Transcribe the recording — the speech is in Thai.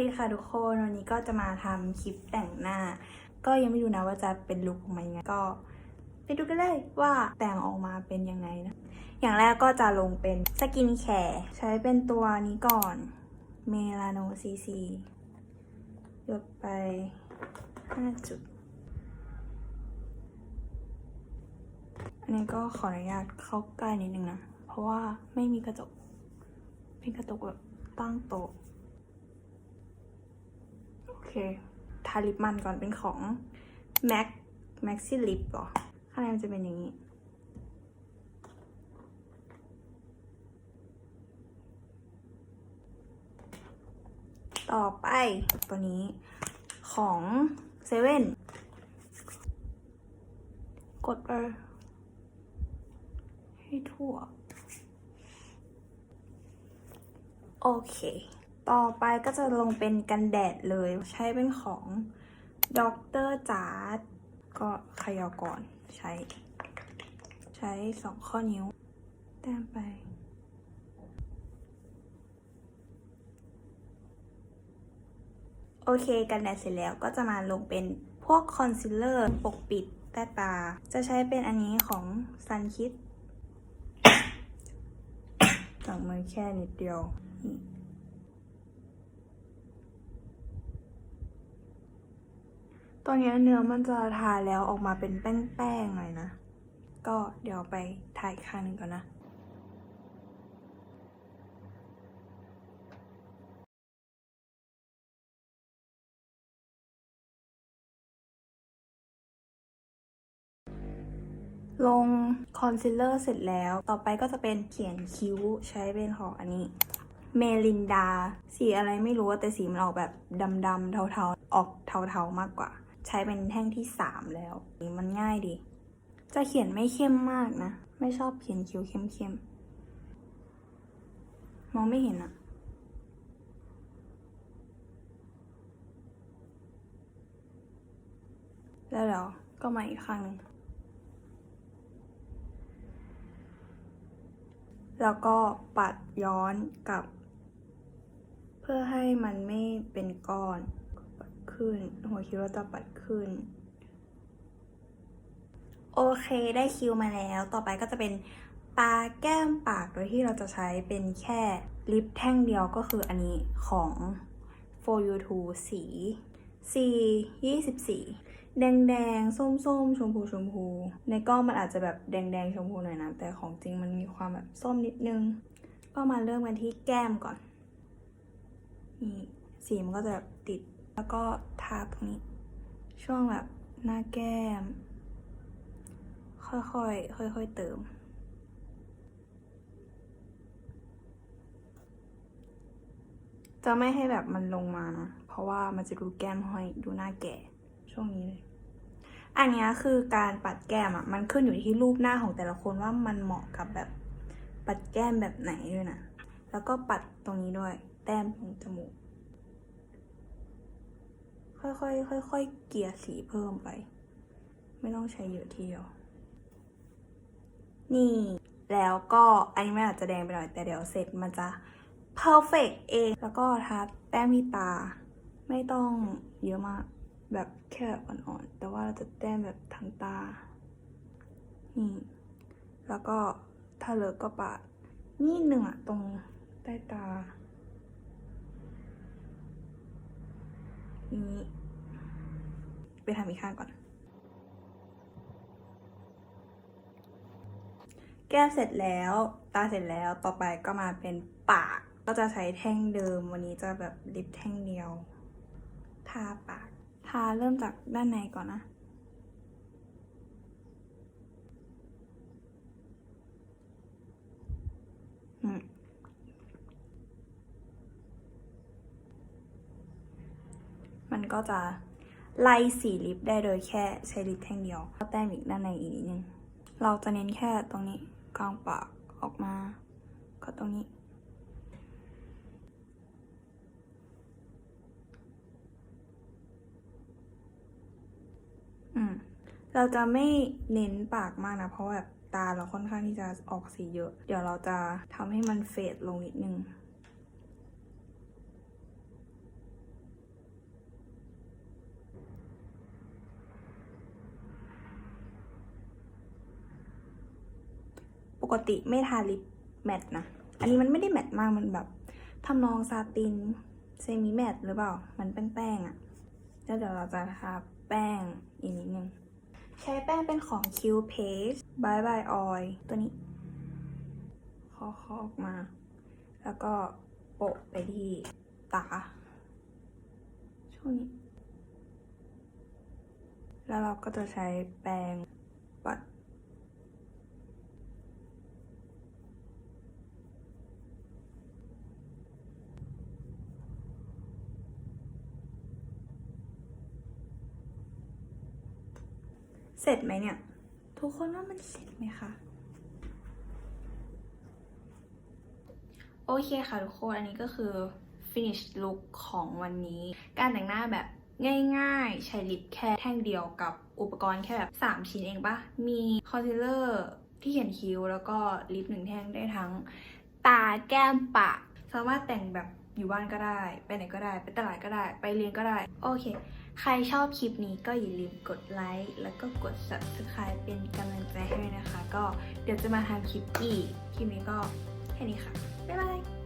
วัสดีค่ะทุกคนวันนี้ก็จะมาทำคลิปแต่งหน้า ก็ยังไม่รู้นะว่าจะเป็นลุคของมันยังไงก็ไปดูกันเลยว่าแต่งออกมาเป็นยังไงนะอย่างแรกก็จะลงเป็นสกินแคร์ใช้เป็นตัวนี้ก่อนเมลาโนซีซีหยดไป 5 จุด อันนี้ก็ขออนุญาตเข้าใกล้นิดนึงนะ เพราะว่าไม่มีกระจก เป็นกระจกแบบตั้งโต๊ะ เค ทาลิปมันก่อนเป็นของ MAC Maxi Lip เหรอ ข้างในมันจะเป็นอย่างนี้ ต่อไปตัวนี้ของเซเว่นกดไปให้ทั่ว โอเค ต่อไปก็จะลงเป็นกันแดดเลย ใช้เป็นของดรจาร์ดก็ขยาวก่อนใช้ ใช้สองข้อนิ้ว แต้มไป โอเคกันแดดเสร็จแล้วก็จะมาลงเป็นพวกคอนซีลเลอร์ปกปิดใต้ตา จะใช้เป็นอันนี้ของ Sun Kit จากมือแค่นิดเดียว ตอนนี้เนื้อมันจะทาแล้วออกมาเป็นแป้งๆหน่อยนะ ก็เดี๋ยวไปถ่ายอีกข้างหนึ่งก่อนนะลงคอนซีลเลอร์เสร็จแล้ว ต่อไปก็จะเป็นเขียนคิ้วใช้เป็นของอันนี้ เมลินดา สีอะไรไม่รู้แต่สีมันออกแบบดำๆเทาๆ ออกเทาๆมากกว่า ใช้เป็นแท่งที่3แล้วมันง่ายดี จะเขียนไม่เข้มมากนะ ไม่ชอบเขียนคิ้วเข้มๆ มองไม่เห็นอะแล้วเดี๋ยวก็มาอีกข้งหนึ่งแล้วก็ปัดย้อนกลับ เพื่อให้มันไม่เป็นก้อน ขึ้น หัวคิ้วเราจะปัดขึ้น โอเคได้คิวมาแล้ว ต่อไปก็จะเป็นตาแก้มปากโดยที่เราจะใช้เป็นแค่ลิปแท่งเดียวก็คืออันนี้ของ for you to สี C 24 แดงแดงส้มส้มชมพูชมพู ในกล้องมันอาจจะแบบแดงแดงชมพูหน่อยนะ แต่ของจริงมันมีความแบบส้มนิดนึง ก็มาเริ่มกันที่แก้มก่อน นี่ สีมันก็จะแบบติด แล้วก็ทาตรงนี้ ช่วงแบบหน้าแก้ม ค่อยๆ ค่อยๆ เติม จะไม่ให้แบบมันลงมานะ เพราะว่ามันจะดูแก้มห้อย ดูหน้าแก่ ช่วงนี้เลย อันนี้คือการปัดแก้มอะ มันขึ้นอยู่ที่รูปหน้าของแต่ละคนว่ามันเหมาะกับแบบปัดแก้มแบบไหนด้วยนะ แล้วก็ปัดตรงนี้ด้วย แต้มตรงจมูก ค่อยๆค่อยๆเกลี่ยสีเพิ่มไป ไม่ต้องใช้เยอะทีเดียว นี่แล้วก็อันนี้มันอาจจะแดงไปหน่อยแต่เดี๋ยวเสร็จมันจะ perfect เอง แล้วก็ทาแต้มที่ตา ไม่ต้องเยอะมาก แบบแค่อ่อนๆ แต่ว่าเราจะแต้มแบบทั้งตา นี่ แล้วก็ถ้าเลิกก็ปาดนิดหนึ่งอะตรงใต้ตา นี้ ไปทำอีกข้างก่อน แก้มเสร็จแล้ว ตาเสร็จแล้วต่อไปก็มาเป็นปาก ก็จะใช้แท่งเดิม วันนี้จะแบบลิปแท่งเดียว ทาปาก ทาเริ่มจากด้านในก่อนนะ อืม มัน ก็จะไล่สีลิปได้โดยแค่ใช้ลิปแท่งเดียวก็แต้มอีกด้านในอีกนิดนึง เราจะเน้นแค่ตรงนี้กลางปากออกมา ก็ตรงนี้ อืม เราจะไม่เน้นปากมากนะ เพราะแบบตาเราค่อนข้างที่จะออกสีเยอะ เดี๋ยวเราจะทำให้มันเฟดลงนิดนึง กติไม่ทาลิปแมตนะ อันนี้มันไม่ได้แมตมากมันแบบทำนองซาตินเซมิแมตหรือเปล่า มันแป้งๆอะ่ะแล้วเดี๋ยวเราจะทาแป้งอีกนิดนึง ใช้แป้งเป็นของ Q Paste Bye Bye Oil ตัวนี้คาะๆออกมา แล้วก็โปะไปที่ตา ช่วงนี้ แล้วเราก็จะใช้แปรงปัด เสร็จไหมเนี่ย ทุกคนว่ามันเสร็จไหมคะโอเคค่ะทุกคน อันนี้ก็คือ finish look ของวันนี้ การแต่งหน้าแบบง่ายๆ ใช้ลิปแค่แท่งเดียวกับอุปกรณ์แค่แบบ 3 ชิ้นเองปะมีคอนซีลเลอร์ที่เขียนคิ้ว แล้วก็ลิปหนึ่งแท่งได้ทั้งตาแก้มปาก สามารถแต่งแบบ อยู่บ้านก็ได้ ไปไหนก็ได้ ไปตลาดก็ได้ ไปเรียนก็ได้ โอเค ใครชอบคลิปนี้ก็อย่าลืมกดไลค์แล้วก็กด subscribe เป็นกำลังใจให้ด้วยนะคะ ก็เดี๋ยวจะมาทำคลิปอีก คลิปนี้ก็แค่นี้ค่ะ บ๊ายบาย